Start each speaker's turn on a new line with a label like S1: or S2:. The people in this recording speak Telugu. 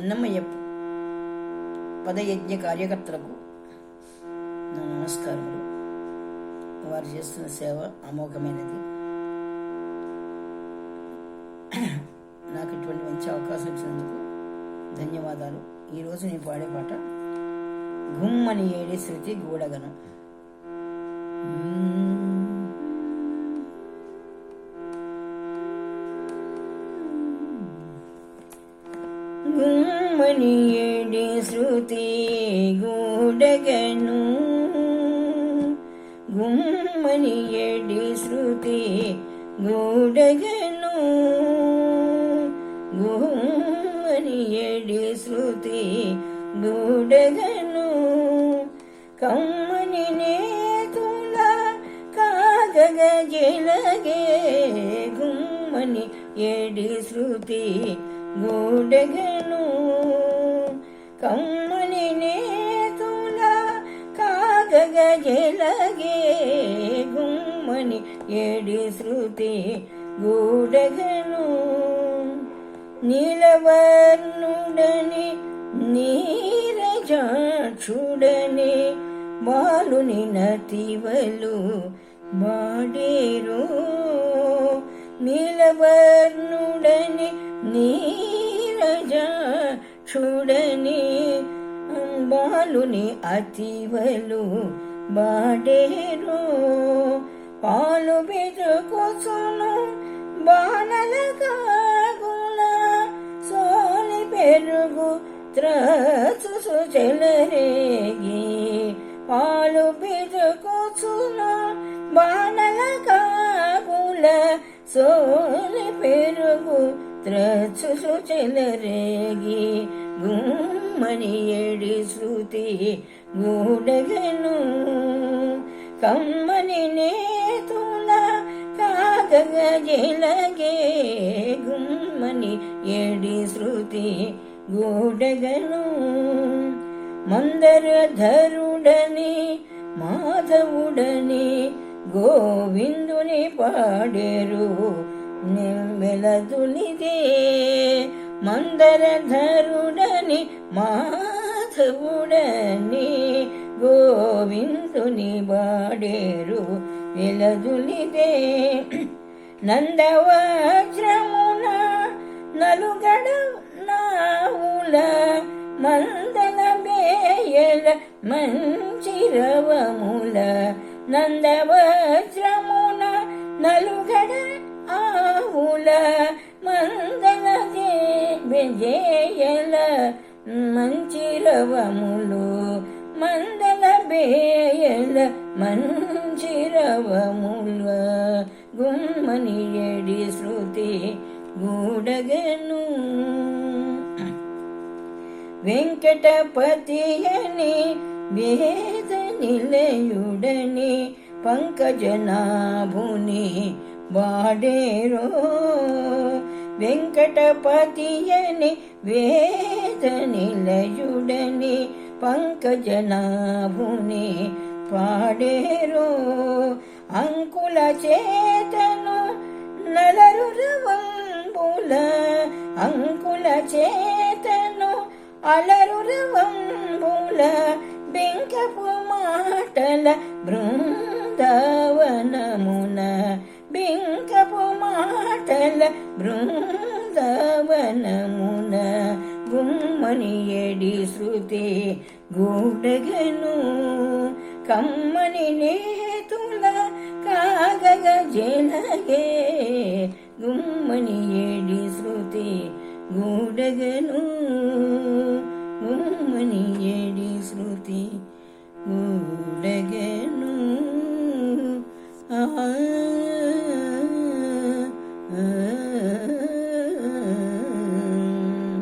S1: అన్నమయ్య పదయజ్ఞ కార్యకర్తలకు నా నమస్కారములు. వారు చేస్తున్న సేవ అమోఘమైనది. నాకు ఇటువంటి మంచి అవకాశం ఇచ్చినందుకు ధన్యవాదాలు. ఈరోజు నేను పాడే పాట గుమ్మని ఏడి శృతి గూడగనం గుమ్మని ఏడి శృతి గూడగను. గుమ్మని ఏడి శృతి గూడగను. గుమ్మని ఏడి శృతి గూడగను. కమ్మని నేతుల కాగగ జలగే. గుమ్మని ఏడి శృతి గూడెగను కమ్మని నేతుల కాగగ జలగే గుమ్మని ఏడి శృతి గూడెగను నీలవర్ణుడని నీరజాక్షుడని బాలుని నతివలు బాడేరు నీలవర్ణుడని నీ బాలుని అతివలు బాడేరు పాలు బెదుకొసును బాణల కాగుల సోలి పెరుగు త్రసు చెలరేగి. పాలు బెదుకొసును బాణల కాగుల సోని పెరుగు త్రసు చెలరేగి. గుం ఏడి శృతి గూడగను కమ్మని నేతుల కాగగ జలగే గుమ్మని ఏడి శృతి గూడగను మందర ధరుడని మాధవుడని గోవిందుని పాడేరు నిమ్మెల తులిదే మందరధరుడని మాధవుడని గోవిందుని బాడేరు వెలదునిదే. నందవజ్రమున నలుగడ నావుల మందల బేయల మంచిరవముల నందవజ్రమున నలు బెజేయల మంచిరవములు మందల బేయల మంచిరవముల. గుమ్మని ఎడి శృతి గూడగను. వెంకటపతియని వేద నిలయుడని పంకజనాభుని వాడేరో. వెంకటపతియని వేద నిలయుడని పంకజనాభుని పాడేరో. అంకుల చేతను నలరు రవంబుల అంకుల చేతను అలరు రవంబుల బింకపు మాటల బృందా మాటల బృందావనమున గుమ్మని ఏడి శృతి గూడగను కమ్మని నేతుల కాగగ జలగే గుమ్మని ఏడి శృతి గూడగను గుమ్మని ఏడి శృతి గూడగను